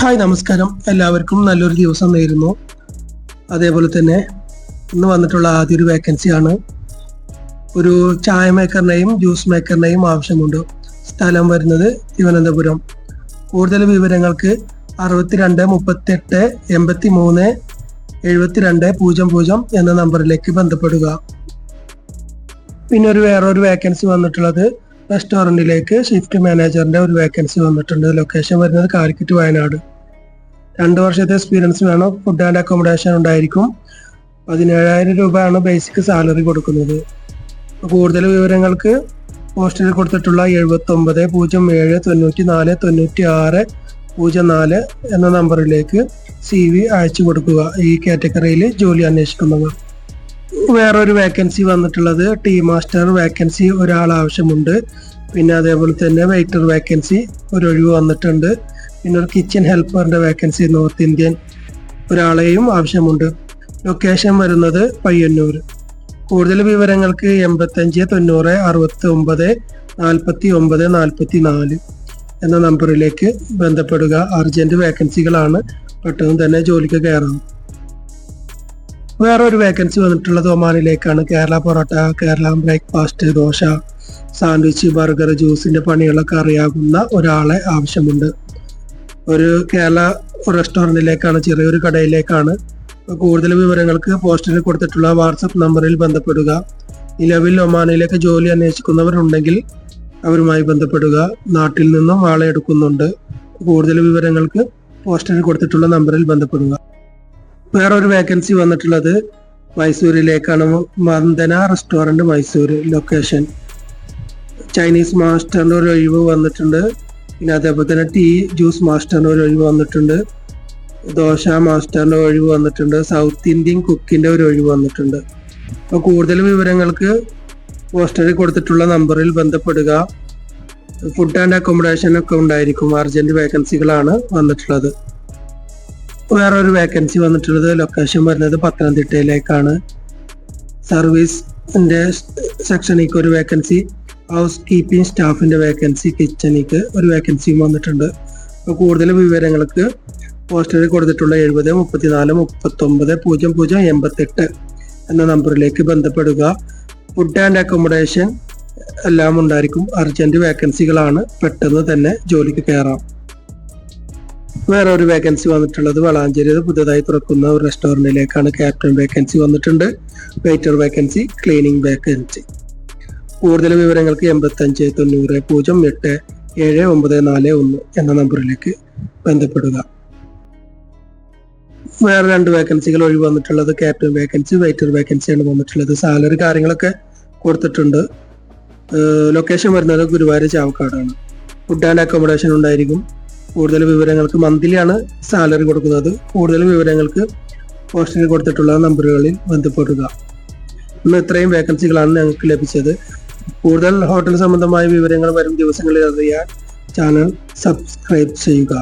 Hi നമസ്കാരം. എല്ലാവർക്കും നല്ലൊരു ദിവസം നേരുന്നു. അതേപോലെ തന്നെ ഇന്ന് വന്നിട്ടുള്ള ആദ്യ ഒരു വേക്കൻസിയാണ് ഒരു ചായ മേക്കറിനെയും ജ്യൂസ് മേക്കറിനെയും ആവശ്യമുണ്ട്. സ്ഥലം വരുന്നത് തിരുവനന്തപുരം. കൂടുതൽ വിവരങ്ങൾക്ക് അറുപത്തിരണ്ട് മുപ്പത്തെട്ട് എൺപത്തി മൂന്ന് എഴുപത്തിരണ്ട് പൂജ്യം പൂജ്യം എന്ന നമ്പറിലേക്ക് ബന്ധപ്പെടുക. പിന്നെ ഒരു വേറൊരു വേക്കൻസി വന്നിട്ടുള്ളത് റെസ്റ്റോറന്റിലേക്ക് ഷിഫ്റ്റ് മാനേജറിന്റെ ഒരു വേക്കൻസി വന്നിട്ടുണ്ട്. ലൊക്കേഷൻ വരുന്നത് കാലിക്കറ്റ് വയനാട്. രണ്ട് വർഷത്തെ എക്സ്പീരിയൻസ് വേണം. ഫുഡ് ആൻഡ് അക്കോമഡേഷൻ ഉണ്ടായിരിക്കും. പതിനേഴായിരം രൂപയാണ് ബേസിക് സാലറി കൊടുക്കുന്നത്. കൂടുതൽ വിവരങ്ങൾക്ക് പോസ്റ്റിൽ കൊടുത്തിട്ടുള്ള എഴുപത്തി ഒമ്പത് പൂജ്യം ഏഴ് തൊണ്ണൂറ്റി നാല് തൊണ്ണൂറ്റി ആറ് പൂജ്യം നാല് എന്ന നമ്പറിലേക്ക് സി വി അയച്ചു കൊടുക്കുക. ഈ കാറ്റഗറിയിൽ ജോലി അന്വേഷിക്കുന്നവർ. വേറൊരു വേക്കൻസി വന്നിട്ടുള്ളത് ടീ മാസ്റ്റർ വേക്കൻസി ഒരാൾ ആവശ്യമുണ്ട്. പിന്നെ അതേപോലെ തന്നെ വെയിറ്റർ വേക്കൻസി ഒരു ഒഴിവ് വന്നിട്ടുണ്ട്. പിന്നെ ഒരു കിച്ചൺ ഹെൽപ്പറിന്റെ വേക്കൻസി നോർത്ത് ഇന്ത്യൻ ഒരാളെയും ആവശ്യമുണ്ട്. ലൊക്കേഷൻ വരുന്നത് പയ്യന്നൂർ കൂടുതൽ വിവരങ്ങൾക്ക് എൺപത്തഞ്ച് തൊണ്ണൂറ് അറുപത്തി ഒമ്പത് നാൽപ്പത്തി ഒമ്പത് നാൽപ്പത്തി നാല് എന്ന നമ്പറിലേക്ക് ബന്ധപ്പെടുക അർജന്റ് വേക്കൻസികളാണ് പെട്ടെന്ന് തന്നെ ജോലിക്ക് കയറാം. വേറെ ഒരു വേക്കൻസി വന്നിട്ടുള്ളത് ഒമാനിലേക്കാണ്. Kerala porotta Kerala breakfast dosa sandwich burger ജ്യൂസിന്റെ പണികളൊക്കെ അറിയാവുന്ന ഒരാളെ ആവശ്യമുണ്ട്. ഒരു കേരള റെസ്റ്റോറന്റിലേക്കാണ് ചെറിയൊരു കടയിലേക്കാണ്. കൂടുതൽ വിവരങ്ങൾക്ക് പോസ്റ്ററിൽ കൊടുത്തിട്ടുള്ള വാട്സപ്പ് നമ്പറിൽ ബന്ധപ്പെടുക. നിലവിൽ ഒമാനിലേക്ക് ജോലി അന്വേഷിക്കുന്നവരുണ്ടെങ്കിൽ അവരുമായി ബന്ധപ്പെടുക. നാട്ടിൽ നിന്നും ആളെ എടുക്കുന്നുണ്ട്. കൂടുതൽ വിവരങ്ങൾക്ക് പോസ്റ്ററിൽ കൊടുത്തിട്ടുള്ള നമ്പറിൽ ബന്ധപ്പെടുക. വേറൊരു വേക്കൻസി വന്നിട്ടുള്ളത് മൈസൂരിലേക്കാണ്. Vandana restaurant Mysore location Chinese മാസ്റ്ററിന്റെ ഒരു ഒഴിവ് വന്നിട്ടുണ്ട്. പിന്നെ അതേപോലെ തന്നെ ടീ ജ്യൂസ് മാസ്റ്ററിന്റെ ഒരു ഒഴിവ് വന്നിട്ടുണ്ട്. ദോശ മാസ്റ്ററിന്റെ ഒഴിവ് വന്നിട്ടുണ്ട്. സൗത്ത് ഇന്ത്യൻ കുക്കിന്റെ ഒരു ഒഴിവ് വന്നിട്ടുണ്ട്. അപ്പോൾ കൂടുതൽ വിവരങ്ങൾക്ക് പോസ്റ്ററിൽ കൊടുത്തിട്ടുള്ള നമ്പറിൽ ബന്ധപ്പെടുക. ഫുഡ് ആൻഡ് അക്കോമഡേഷൻ ഒക്കെ ഉണ്ടായിരിക്കും. അർജന്റ് വേക്കൻസികളാണ് വന്നിട്ടുള്ളത്. വേറെ ഒരു വേക്കൻസി വന്നിട്ടുള്ളത് ലൊക്കേഷൻ വരുന്നത് പത്തനംതിട്ടയിലേക്കാണ്. സർവീസിന്റെ സെക്ഷനിലേക്ക് ഒരു വേക്കൻസി ഹൗസ് കീപ്പിംഗ് സ്റ്റാഫിന്റെ വേക്കൻസി കിച്ചണിക്ക് ഒരു വേക്കൻസിയും വന്നിട്ടുണ്ട്. അപ്പോൾ കൂടുതൽ വിവരങ്ങൾക്ക് പോസ്റ്ററിൽ കൊടുത്തിട്ടുള്ള എഴുപത് മുപ്പത്തിനാല് മുപ്പത്തൊമ്പത് പൂജ്യം പൂജ്യം എൺപത്തെട്ട് എന്ന നമ്പറിലേക്ക് ബന്ധപ്പെടുക. ഫുഡ് ആൻഡ് അക്കോമഡേഷൻ എല്ലാം ഉണ്ടായിരിക്കും. അർജന്റ് വേക്കൻസികളാണ് പെട്ടെന്ന് തന്നെ ജോലിക്ക് കയറാം. വേറെ ഒരു വേക്കൻസി വന്നിട്ടുള്ളത് വളാഞ്ചേരി പുതുതായി തുറക്കുന്ന ഒരു റെസ്റ്റോറന്റിലേക്കാണ് ക്യാപ്റ്റൻ വേക്കൻസി വന്നിട്ടുണ്ട്. വെയിറ്റർ വേക്കൻസി ക്ലീനിങ് വേക്കൻസി കൂടുതൽ വിവരങ്ങൾക്ക് എൺപത്തഞ്ച് തൊണ്ണൂറ് പൂജ്യം എട്ട് ഏഴ് ഒമ്പത് നാല് ഒന്ന് എന്ന നമ്പറിലേക്ക് ബന്ധപ്പെടുക. വേറെ രണ്ട് വേക്കൻസികൾ ഒഴിവ് വന്നിട്ടുള്ളത് ക്യാപ്റ്റൻ വേക്കൻസി വെയിറ്റർ വേക്കൻസിയാണ് വന്നിട്ടുള്ളത്. സാലറി കാര്യങ്ങളൊക്കെ കൊടുത്തിട്ടുണ്ട്. ലൊക്കേഷൻ വരുന്നത് ഗുരുവായൂർ ചാവക്കാടാണ്. ഫുഡ് ആൻഡ് അക്കോമഡേഷൻ ഉണ്ടായിരിക്കും. കൂടുതൽ വിവരങ്ങൾക്ക് മന്ത്ലിയാണ് സാലറി കൊടുക്കുന്നത്. കൂടുതൽ വിവരങ്ങൾക്ക് പോസ്റ്റിൽ കൊടുത്തിട്ടുള്ള നമ്പറുകളിൽ ബന്ധപ്പെടുക. ഇന്ന് ഇത്രയും വേക്കൻസികളാണ് ഞങ്ങൾക്ക് ലഭിച്ചത്. കൂടുതൽ ഹോട്ടൽ സംബന്ധമായ വിവരങ്ങൾ വരും ദിവസങ്ങളിൽ അറിയാൻ ചാനൽ സബ്സ്ക്രൈബ് ചെയ്യുക.